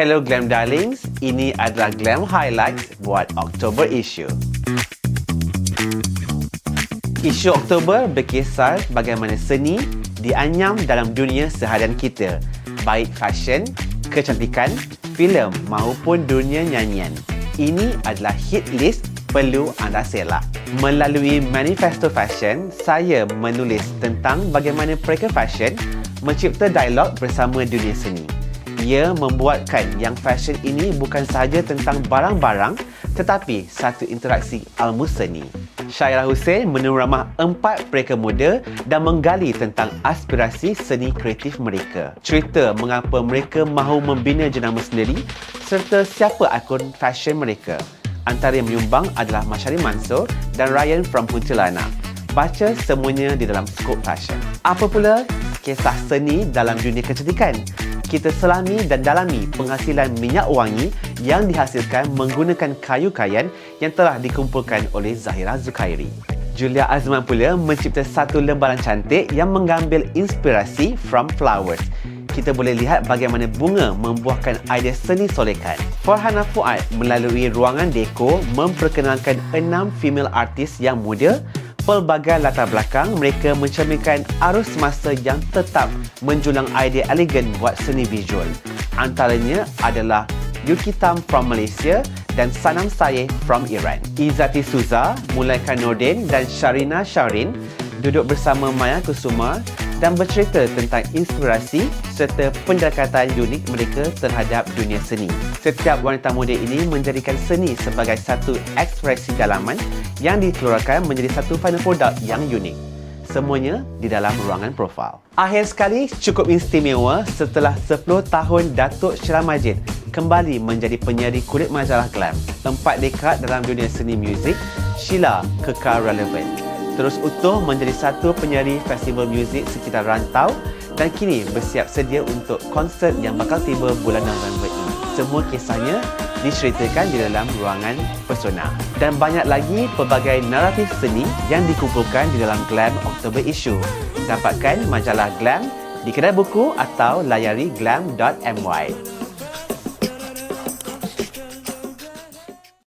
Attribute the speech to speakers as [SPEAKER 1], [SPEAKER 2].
[SPEAKER 1] Hello Glam Darlings, ini adalah Glam Highlights buat Oktober issue. Isu Oktober berkisar bagaimana seni dianyam dalam dunia seharian kita, baik fashion, kecantikan, filem maupun dunia nyanyian. Ini adalah hit list perlu anda selak. Melalui Manifesto Fashion, saya menulis tentang bagaimana Pereka Fashion mencipta dialog bersama dunia seni. Ia membuatkan yang fashion ini bukan sahaja tentang barang-barang tetapi satu interaksi ilmu seni. Syairah Hussein meneramah empat pereka muda dan menggali tentang aspirasi seni kreatif mereka. Cerita mengapa mereka mahu membina jenama sendiri serta siapa akun fashion mereka. Antara yang menyumbang adalah Masyari Mansur dan Ryan from Kuntilanak. Baca semuanya di dalam skop fashion. Apa pula kisah seni dalam dunia kecantikan? Kita selami dan dalami penghasilan minyak wangi yang dihasilkan menggunakan kayu kayan yang telah dikumpulkan oleh Zahira Zukairi. Julia Azman pula mencipta satu lembaran cantik yang mengambil inspirasi from flowers. Kita boleh lihat bagaimana bunga membuahkan idea seni solekan. Farhana Fuad melalui ruangan deko memperkenalkan enam female artis yang muda pelbagai latar belakang mereka mencerminkan arus masa yang tetap menjulang idea elegan buat seni visual. Antaranya adalah Yuki Tam from Malaysia dan Sanam Saye from Iran. Izati Suza, Mulaika Nordin dan Sharina Sharin duduk bersama Maya Kusuma dan bercerita tentang inspirasi serta pendekatan unik mereka terhadap dunia seni. Setiap wanita muda ini menjadikan seni sebagai satu ekspresi dalaman yang dikeluarkan menjadi satu final produk yang unik. Semuanya di dalam ruangan profil. Akhir sekali, cukup istimewa setelah 10 tahun Datuk Syirah Majid kembali menjadi penyari kulit majalah Glam. Empat dekad dalam dunia seni muzik, Sheila kekal relevan terus utuh menjadi satu penyari festival muzik sekitar rantau dan kini bersiap sedia untuk konsert yang bakal tiba bulan November ini. Semua kisahnya diceritakan di dalam ruangan persona. Dan banyak lagi pelbagai naratif seni yang dikumpulkan di dalam Glam October Issue. Dapatkan majalah Glam di kedai buku atau layari glam.my.